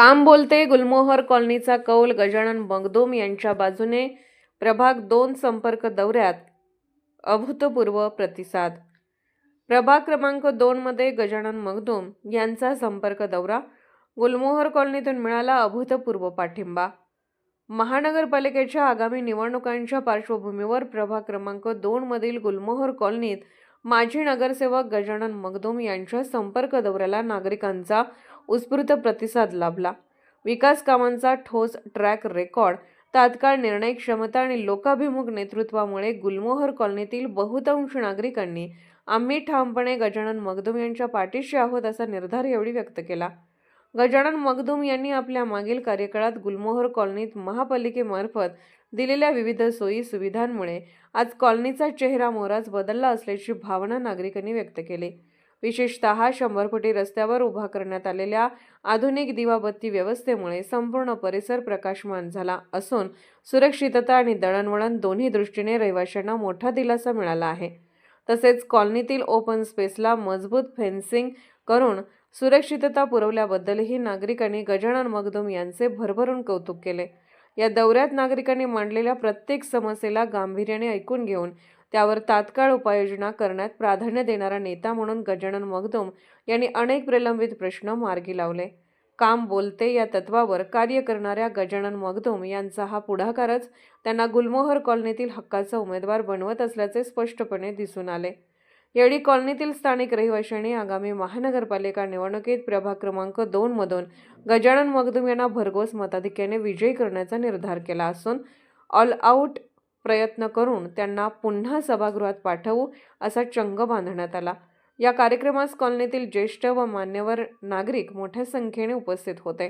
काम बोलते गुलमोहर कॉलनीचा कौल गजानन बंगदोम यांच्या बाजूने प्रभाग दोन संपर्क दौऱ्यात अभूतपूर्व प्रतिसाद. प्रभाग क्रमांक दोनमध्ये गजानन मगदूम यांचा संपर्क दौरा गुलमोहर कॉलनीतून मिळाला अभूतपूर्व पाठिंबा. महानगरपालिकेच्या आगामी निवडणुकांच्या पार्श्वभूमीवर प्रभाग क्रमांक दोनमधील गुलमोहर कॉलनीत माजी नगरसेवक गजानन मगदूम यांच्या संपर्क दौऱ्याला नागरिकांचा उत्स्फूर्त प्रतिसाद लाभला. विकास कामांचा ठोस ट्रॅक रेकॉर्ड तात्काळ निर्णय क्षमता आणि लोकाभिमुख नेतृत्वामुळे गुलमोहर कॉलनीतील बहुतांश नागरिकांनी आम्ही ठामपणे गजानन मगदूम यांच्या पाठीशी आहोत असा निर्धार एवढी व्यक्त केला. गजानन मगदूम यांनी आपल्या मागील कार्यकाळात गुलमोहर कॉलनीत महापालिकेमार्फत दिलेल्या विविध सोयी सुविधांमुळे आज कॉलनीचा चेहरा मोहराच बदलला असल्याची भावना नागरिकांनी व्यक्त केली. विशेषतः शंभर फुटी रस्त्यावर उभा करण्यात आलेल्या आधुनिक दिवाबत्ती व्यवस्थेमुळे संपूर्ण परिसर प्रकाशमान झाला असून सुरक्षितता आणि दळणवळण दोन्ही दृष्टीने रहिवाशांना मोठा दिलासा मिळाला आहे. तसेच कॉलनीतील ओपन स्पेसला मजबूत फेन्सिंग करून सुरक्षितता पुरवल्याबद्दलही नागरिकांनी गजानन मगदुम यांचे भरभरून कौतुक केले. या दौऱ्यात नागरिकांनी मांडलेल्या प्रत्येक समस्येला गांभीर्याने ऐकून घेऊन त्यावर तात्काळ उपाययोजना करण्यात प्राधान्य देणारा नेता म्हणून गजानन मगदुम यांनी अनेक प्रलंबित प्रश्न मार्गी लावले. काम बोलते या तत्वावर कार्य करणाऱ्या गजानन मगदुम यांचा हा पुढाकारच त्यांना गुलमोहर कॉलनीतील हक्काचा उमेदवार बनवत असल्याचे स्पष्टपणे दिसून आले. येळी कॉलनीतील स्थानिक रहिवाशांनी आगामी महानगरपालिका निवडणुकीत प्रभाग क्रमांक दोनमधून गजानन मगदुम यांना भरघोस मताधिक्याने विजयी करण्याचा निर्धार केला असून ऑल आऊट प्रयत्न करून त्यांना पुन्हा सभागृहात पाठवू असा चंग बांधण्यात आला. या कार्यक्रमास कॉलनीतील ज्येष्ठ व मान्यवर नागरिक मोठ्या संख्येने उपस्थित होते.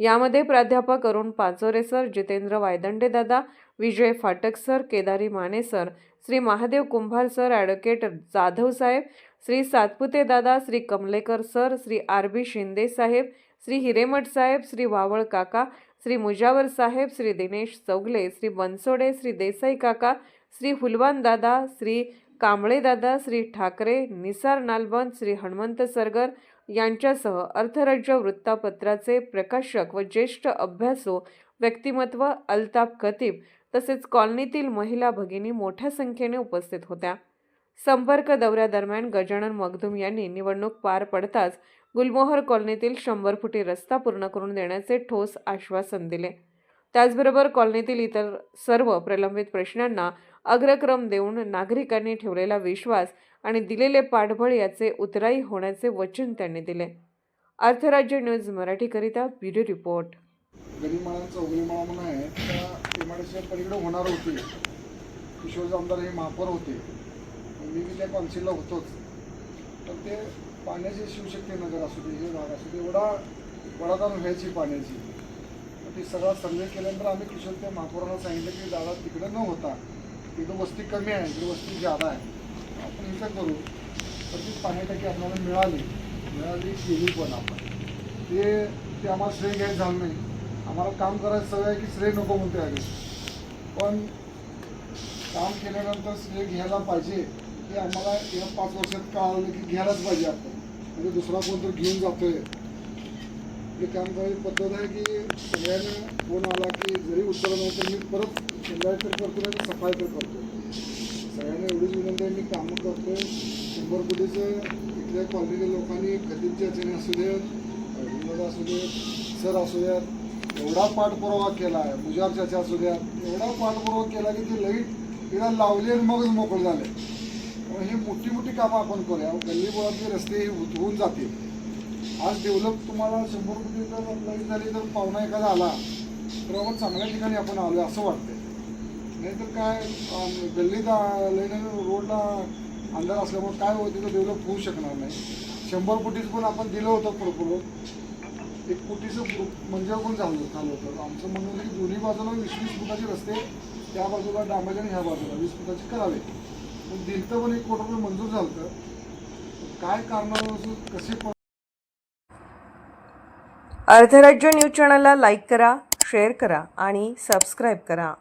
यामध्ये प्राध्यापक अरुण पाचोरे सर जितेंद्र वायदंडे दादा Vijay Phatak sir Kedari Mane sir Shri Mahadev Kumbhar sir advocate Jadhav साहेब श्री सातपुते दादा Shri Kamlekar sir Shri R B Shinde साहेब श्री हिरेमठ साहेब श्री वावळ काका श्री मुजावर साहेब श्री दिनेश चौगले श्री बनसोडे श्री देसाई काका श्री हुलवान दादा श्री कांबळे दादा श्री ठाकरे निसार नालबंद श्री हनुमंत सरगर यांच्यासह अर्थराज्य वृत्तपत्राचे प्रकाशक व ज्येष्ठ अभ्यासू व्यक्तिमत्व अल्ताफ खतीब तसेच कॉलनीतील महिला भगिनी मोठ्या संख्येने उपस्थित होत्या. संपर्क दौऱ्यादरम्यान गजानन मगधूम यांनी निवडणूक पार पडताच गुलमोहर कॉलनीतील शंभर फुटी रस्ता पूर्ण करून देण्याचे ठोस आश्वासन दिले. त्याचबरोबर कॉलनीतील इतर सर्व प्रलंबित प्रश्नांना अग्रक्रम देऊन नागरिकांनी ठेवलेला विश्वास आणि दिलेले पाठबळ याचे उतराई होण्याचे वचन त्यांनी दिले. अर्थराज्य न्यूज मराठीकरिता ब्युरो रिपोर्ट. म्हणून आहे त्या पलीकडे होणार होते. किशोरचे आमदार हे महापौर होते. मी बी त्या कॉन्सिलला होतोच. तर ते पाण्याची शिवशक्ती नगर असू दे हे भाग असू दे एवढा वडादान व्हायची पाण्याची. मग ती सगळा सर्वे केल्यानंतर आम्ही किशोर त्या महापौरांना सांगितलं की दादा तिकडे न होता तिकडं वस्ती कमी आहे इकडे वस्ती जादा आहे. आपण इथं करू. तर ती पाणी टाकी आपल्याला मिळाली. मिळाली केली पण आपण. ते ते आम्हाला श्रेय घ्यायचं झालं नाही. आम्हाला काम करायचं सवय आहे की श्रेय नको म्हणते आले पण काम केल्यानंतर श्रेय घ्यायला पाहिजे. की आम्हाला या पाच वर्षात कळालं की घ्यायलाच पाहिजे आपण. म्हणजे दुसरा कोणतरी घेऊन जातोय. हे काम करायची पद्धत आहे की सगळ्यांना फोन आला की जरी उत्तर नाही तर मी परत संध्याकाळी तर करतो नाही तर सफाई तर करतो सगळ्यांना एवढीच विनंती आहे मी कामं करतोय. शंभर कोटीचं इथल्या कॉलनीच्या लोकांनी खतीबची अडचणी असू देत असू देत सर असू द्यात एवढा पाठपुरावा केला आहे मुजार चाचा असू द्यात एवढा पाठपुरावा केला की ते लाइट तिला लावली आणि मगच मोकळं झाले ही मोठी मोठी कामं आपण करूया. गल्ली बोळातले रस्ते हे होऊन जातील. आज डेव्हलप तुम्हाला शंभर कोटी जर लाइट झाली तर पाहुणा एखादा आला तर आपण चांगल्या ठिकाणी आपण आलो असं वाटतंय. नाहीतर काय गल्लीत आ- लाईन रोडला अंधार असल्यामुळे काय होतं तिथं डेव्हलप होऊ शकणार नाही. शंभर कोटीच पण आपण दिलं होतं प्रपोज एक कोटीचं ग्रुप म्हणजे पण झालं झालं होतं. आमचं म्हणणं होतं की दोन्ही बाजूला वीस वीस फुटाचे रस्ते त्या बाजूला डांबाचे आणि ह्या बाजूला वीस फुटाचे करावे. पण दिलतं पण एक कोटी रुपये मंजूर झालं होतं. काय कारणावर कसे अर्धराज्य न्यूज चॅनलला लाईक करा शेअर करा आणि सबस्क्राईब करा